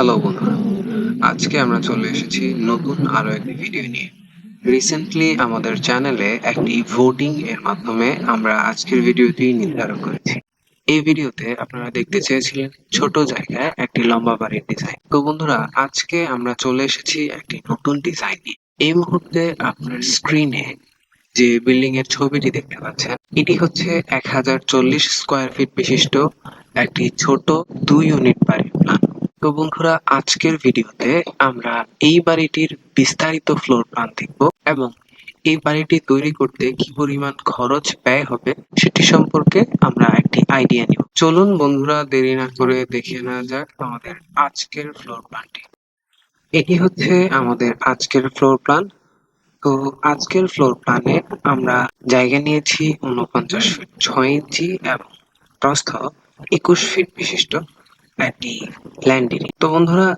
Hello বন্ধুরা, আজকে আমরা চলে এসেছি নতুন আরও একটি ভিডিও নিয়ে। রিসেন্টলি আমাদের চ্যানেলে একটি ভোটিং এর মাধ্যমে আমরা আজকের ভিডিওটি নির্ধারণ করেছি। এই ভিডিওতে আপনারা দেখতে চেয়েছিলেন ছোট জায়গায় একটি লম্বা বাড়ির ডিজাইন তো বন্ধুরা, আজকে আমরা চলে এসেছি একটি নতুন ডিজাইন নিয়ে। এই মুহূর্তে আপনার স্ক্রিনে যে বিল্ডিং এর ছবিটি দেখতে পাচ্ছেন, এটি হচ্ছে এক হাজার চল্লিশ স্কোয়ার ফিট বিশিষ্ট একটি ছোট দুই ইউনিট বাড়ির প্ল্যান তো বন্ধুরা, আজকের ভিডিওতে আমরা এই বাড়িটির বিস্তারিত ফ্লোর প্ল্যান দেখব এবং এই বাড়িটি তৈরি করতে কি পরিমাণ খরচ ব্যয় হবে সেটি সম্পর্কে আমরা একটি আইডিয়া নিব। চলুন বন্ধুরা, দেরি না করে দেখে নেওয়া যাক আমাদের আজকের ফ্লোর প্ল্যানটি এটি হচ্ছে আমাদের আজকের ফ্লোর প্ল্যান তো আজকের ফ্লোর প্ল্যানে আমরা জায়গা নিয়েছি উনপঞ্চাশ ফিট ছয় ইঞ্চি এবং প্রস্থ একুশ ফিট বিশিষ্ট। একটি ল্যান্ড তো বন্ধুরা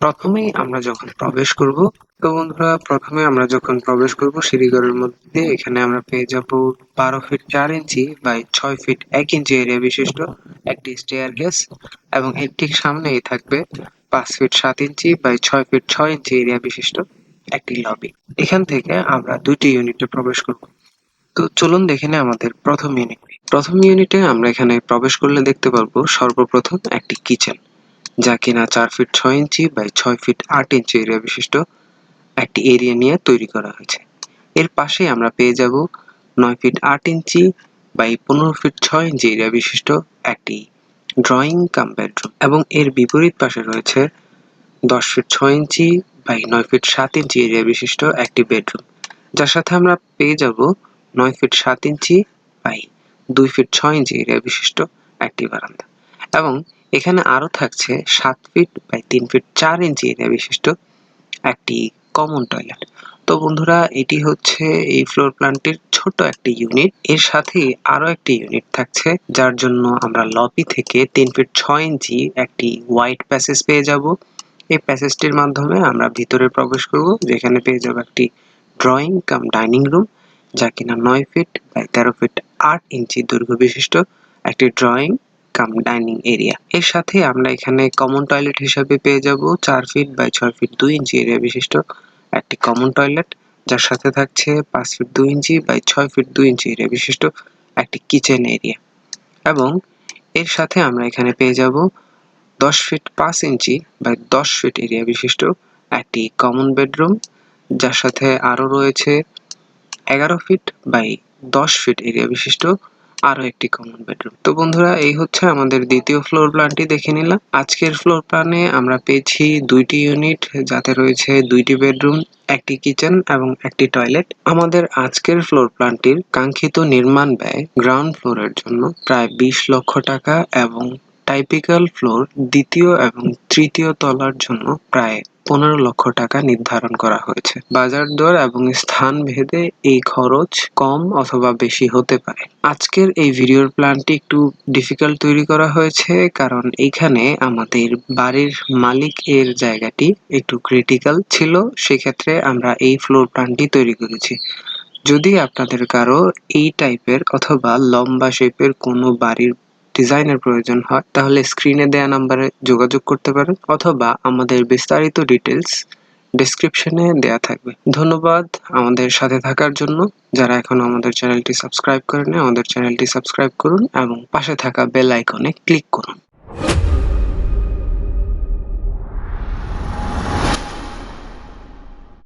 প্রথমেই আমরা যখন প্রবেশ করব, তো বন্ধুরা, প্রথমে আমরা যখন প্রবেশ করব, সিঁড়িঘরের মধ্যে, এখানে আমরা পেয়ে যাব বারো ফিট চার ইঞ্চি বাই ছয় ফিট এক ইঞ্চি এরিয়া বিশিষ্ট একটি স্টেয়ার গেস এবং এর ঠিক সামনেই থাকবে পাঁচ ফিট সাত ইঞ্চি বাই ছয় ফিট ছয় ইঞ্চি এরিয়া বিশিষ্ট একটি লবি এখান থেকে আমরা দুটি ইউনিটে প্রবেশ করব। তো চলুন দেখে নেই আমাদের প্রথম ইউনিট প্রথম ইউনিটে আমরা এখানে প্রবেশ করলে দেখতে পারব সর্বপ্রথম একটি কিচেন যা কিনা চার ফিট ছয় ইঞ্চি বাই ছয় ফিট আট ইঞ্চি এরিয়া বিশিষ্ট একটি এরিয়া নিয়ে তৈরি করা হয়েছে। এর পাশে আমরা পেয়ে যাব নয় ফিট আট ইঞ্চি বাই পনেরো ফিট ছয় ইঞ্চি এরিয়া বিশিষ্ট একটি ড্রয়িং কাম বেডরুম এবং এর বিপরীত পাশে রয়েছে দশ ফিট ছয় ইঞ্চি বাই নয় ফিট সাত ইঞ্চি এরিয়া বিশিষ্ট একটি বেডরুম যার সাথে আমরা পেয়ে যাব নয় ফিট সাত ইঞ্চি বাই দুই ফিট ছয় ইঞ্চি এরিয়া বিশিষ্ট একটি বারান্দা। এবং এখানে আরও থাকছে সাত ফিট বাই তিন ফিট চার ইঞ্চি এরিয়া বিশিষ্ট একটি কমন টয়লেট। তো বন্ধুরা, এটি হচ্ছে এই ফ্লোর প্ল্যানটির ছোট একটি ইউনিট। এর সাথে আরও একটি ইউনিট থাকছে, যার জন্য আমরা লবি থেকে তিন ফিট ছয় ইঞ্চি একটি হোয়াইট প্যাসেজ পেয়ে যাব। এই প্যাসেজটির মাধ্যমে আমরা ভিতরে প্রবেশ করব, যেখানে পেয়ে যাব একটি ড্রয়িং কাম ডাইনিং রুম। যা কিনা নয় ফিট বাই তেরো ফিট আট ইঞ্চি দৈর্ঘ্য বিশিষ্ট একটি ড্রয়িং কাম ডাইনিং এরিয়া এর সাথে আমরা এখানে কমন টয়লেট হিসাবে পেয়ে যাব চার ফিট বাই ছয় ফিট দুই ইঞ্চি এরিয়া বিশিষ্ট একটি কমন টয়লেট যার সাথে থাকছে পাঁচ ফিট দুই ইঞ্চি বাই ছয় ফিট দুই ইঞ্চি এরিয়া বিশিষ্ট একটি কিচেন এরিয়া এবং এর সাথে আমরা এখানে পেয়ে যাব দশ ফিট পাঁচ ইঞ্চি বাই দশ ফিট এরিয়া বিশিষ্ট একটি কমন বেডরুম যার সাথে আরও রয়েছে এগারো ফিট বাই দশ ফিট এরিয়া বিশিষ্ট আরও একটি কমন বেডরুম তো বন্ধুরা, এই হচ্ছে আমাদের দ্বিতীয় ফ্লোর প্ল্যানটি দেখে নিলাম। আজকের ফ্লোর প্ল্যানে আমরা পেয়েছি দুইটি ইউনিট যাতে রয়েছে দুইটি বেডরুম একটি কিচেন এবং একটি টয়লেট আমাদের আজকের ফ্লোর প্ল্যানটির কাঙ্ক্ষিত নির্মাণ ব্যয় গ্রাউন্ড ফ্লোরের জন্য প্রায় বিশ লক্ষ টাকা এবং টাইপিক্যাল ফ্লোর দ্বিতীয় এবং তৃতীয় তলার জন্য প্রায় পনেরো লক্ষ টাকা নির্ধারণ করা হয়েছে। বাজার দর এবং স্থান ভেদে এই খরচ কম অথবা বেশি হতে পারে। আজকের এই ভিডিওর প্ল্যানটি একটু ডিফিকাল্ট তৈরি করা হয়েছে কারণ এখানে আমাদের বাড়ির মালিক এর জায়গাটি একটু ক্রিটিক্যাল ছিল, সেক্ষেত্রে আমরা এই ফ্লোর প্ল্যানটি তৈরি করেছি। যদি আপনাদের কারও এই টাইপের অথবা লম্বা শেপের কোনো বাড়ির ডিজাইনের প্রয়োজন হয়, তাহলে স্ক্রিনে দেওয়া নাম্বারে যোগাযোগ করতে পারেন অথবা আমাদের বিস্তারিত ডিটেলস ডিসক্রিপশনে দেয়া থাকবে। ধন্যবাদ আমাদের সাথে থাকার জন্য। যারা এখন আমাদের চ্যানেলটি সাবস্ক্রাইব করেনি আমাদের চ্যানেলটি সাবস্ক্রাইব করুন এবং পাশে থাকা বেল আইকনে ক্লিক করুন।